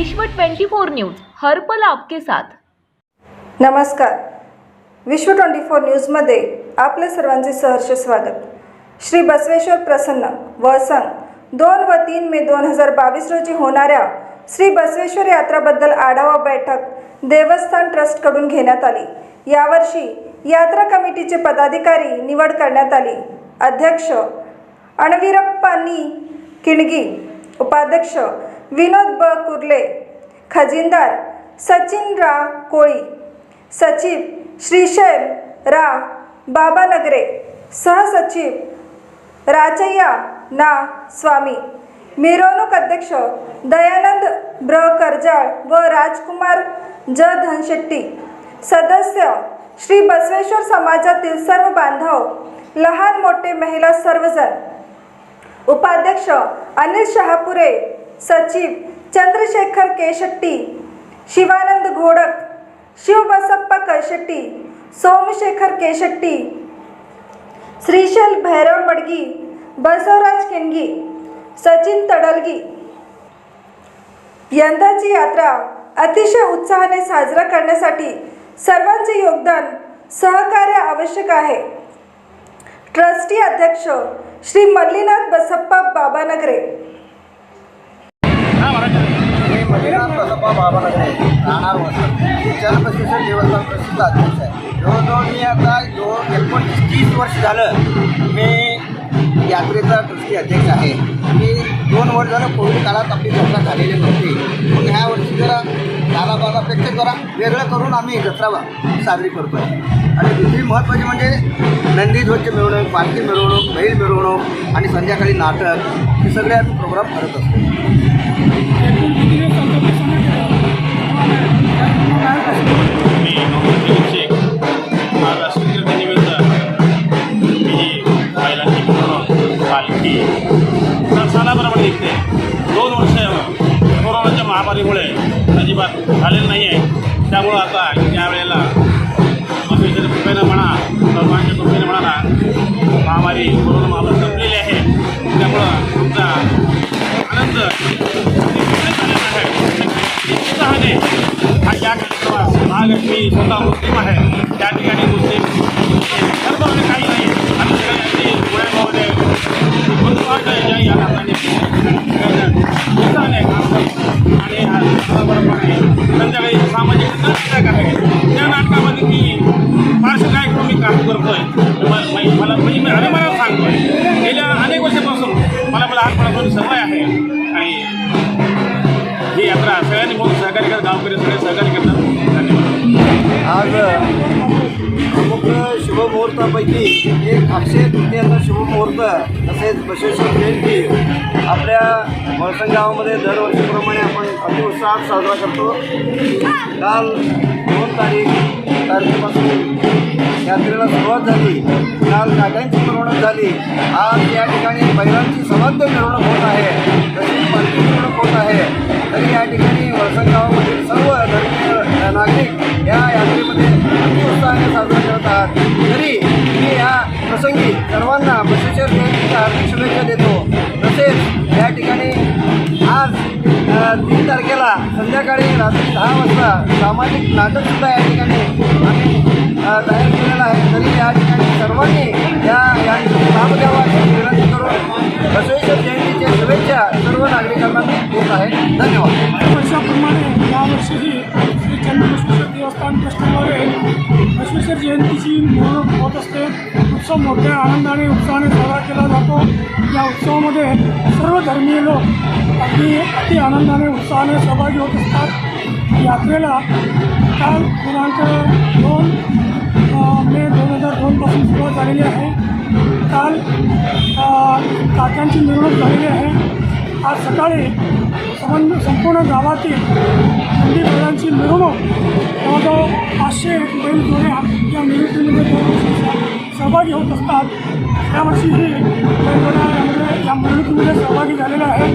विश्व 24 न्यूज हर्पल आपके साथ. नमस्कार. विश्व ट्वेंटी फोर न्यूजमध्ये आपले सर्वांचे सहर्ष स्वागत. श्री बसवेश्वर प्रसन्न व संघ दोन व तीन मे दोन हजार बावीस रोजी होणाऱ्या श्री बसवेश्वर यात्राबद्दल आढावा बैठक देवस्थान ट्रस्टकडून घेण्यात आली. यावर्षी यात्रा कमिटीचे पदाधिकारी निवड करण्यात आली. अध्यक्ष अणवीरप्पानी किणगी उपाध्यक्ष विनोद ब. कुर्ले खजिनदार सचिन रा. कोळी सचिव श्रीशैल रा. बाबानगरे सहसचिव राचय्या ना. स्वामी मिरवणूक अध्यक्ष दयानंद ब्र. करजाळ व राजकुमार ज. धनशेट्टी सदस्य श्री बसवेश्वर समाजातील सर्व बांधव लहान मोठे महिला सर्वजण उपाध्यक्ष अनिल शहापुरे सचिव चंद्रशेखर केशेट्टी शिवानंद घोडक शिवबसप्पा कळशेट्टी सोमशेखर केशेट्टी श्रीशैल भैरव मडगी बसवराज किनगी सचिन तडलगी. यंदाची यात्रा अतिशय उत्साहाने साजरा करण्यासाठी सर्वांचे योगदान सहकार्य आवश्यक आहे. ट्रस्टी अध्यक्ष श्री मल्लीनाथ बसप्पा बाबानगरे मी मल्लीनाथ बसप्पा बाबानगरे राहणार वसत चरणबसेश्वर देवस्थान प्रसिद्ध अध्यक्ष आहे जवळजवळ मी आता जो एकोणीस तीस वर्ष झालं मी यात्रेचा ट्रस्टी अध्यक्ष आहे मी दोन वर्ष झालं कोविड काळात आपली जत्रा झालेली नव्हती पण ह्या वर्षी जरा कालाबाजापेक्षा जरा वेगळं करून आम्ही जत्रा साजरी करतो आहे आणि दुसरी महत्त्वाची म्हणजे नंदीध्वज मिरवणूक पालखी मिरवणूक बैल मिरवणूक आणि संध्याकाळी नाटक हे सगळे आम्ही प्रोग्राम करत असतो. मी नोकरी शेख महाराष्ट्र कीर्तनिमित्त तर सणाप्रमाणे दोन वर्ष कोरोनाच्या महामारीमुळे अजिबात झालेलं नाही आहे त्यामुळं आता यावेळेला बसवेश्वर कृपेनं म्हणा भगवानच्या कृपेनं म्हणा महामारी कोरोना महामारी संपलेली आहे त्यामुळं तुमचा कार्यक्रमात मी स्वतः मुस्लिम आहे. त्या ठिकाणी मुस्लिम धर्म काही नाही. आणि सगळ्यांनी पुण्यामध्ये बंधुभाव या या नात्याने उत्साहाने काम करतो. आणि बरोबरपणे संध्याकाळी सामाजिक नाटक आहे? त्या नाटकामध्ये मी पार्श्वगायक म्हणून मी काम करतोय. म- मला म्हणजे मी अरे सांगतोय. गेल्या अनेक वर्षापासून मला मला लहानपणापासून सवय आज अमुक शुभमुहूर्तापैकी एक अक्षय तृतीयाचा शुभमुहूर्त तसेच बसवेश्वर जयंती आपल्या वळसंग गावामध्ये दरवर्षीप्रमाणे आपण अतिउत्साहात साजरा करतो. काल दोन तारीख तारखेपासून यात्रेला सुरुवात झाली. काल काट्यांची मिरवणूक झाली. आज या ठिकाणी बैलांची सवाद्य मिरवणूक होत आहे. शुभेच्छा देतो तसेच या ठिकाणी आज तीन तारखेला संध्याकाळी रात्री दहा वाजता सामाजिक नाटकसुद्धा या ठिकाणी आम्ही तयार केलेलं आहे. तरी या ठिकाणी सर्वांनी बसवेश्वर जयंतीची मिरवणूक होत असते. उत्सव मोठ्या आनंदाने उत्साहाने साजरा केला जातो. या उत्सवामध्ये सर्व धर्मीय लोक अगदी अति आनंदाने उत्साहाने सहभागी होत असतात. यात्रेला काल दिनांक दोन मे दोन हजार दोनपासून सुरुवात झालेली आहे. काल अ, काकांची मिरवणूक झालेली आहे. आज सकाळी संबंध संपूर्ण गावातील नंदी बैलांची मिरवणूक जवळजवळ पाचशे बैल जोड्या या मिरवणुकीमध्ये सहभागी होत असतात. यावर्षीही बैलजोड्या यामध्ये या मिरवणुकीमध्ये सहभागी झालेल्या आहेत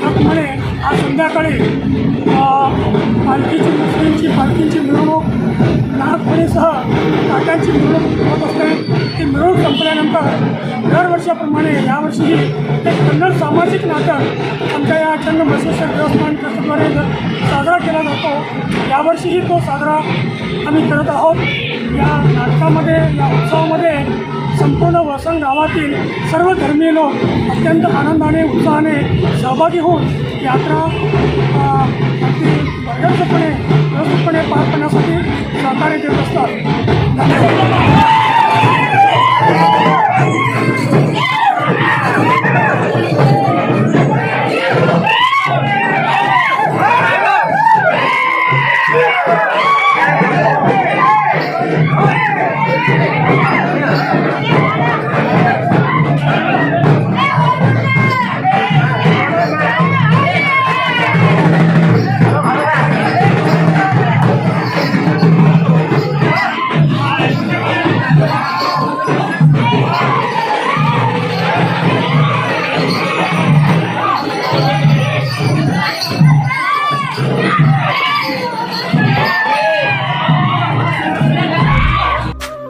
त्याप्रमाणे आज संध्याकाळी पालखीची मुस्लिमची पालखीची मिरवणूक नागपणीसह काट्यांची मिरवणूक होत असते. ती मिरवणूक संपल्यानंतर दरवर्षाप्रमाणे यावर्षीही एक कन्नड सामाजिक नाटक आमच्या या अखंड बसवेश्वर देवस्थान ट्रस्टद्वारे साजरा केला जातो. यावर्षीही तो साजरा आम्ही करत आहोत. या नाटकामध्ये या उत्सवामध्ये संपूर्ण वसंत गावातील सर्व धर्मीय लोक अत्यंत आनंदाने उत्साहाने सहभागी होऊन यात्रा अ, अगदी बर्याचपणे व्यवस्थितपणे पार करण्यासाठी सहकार्य देत असतात.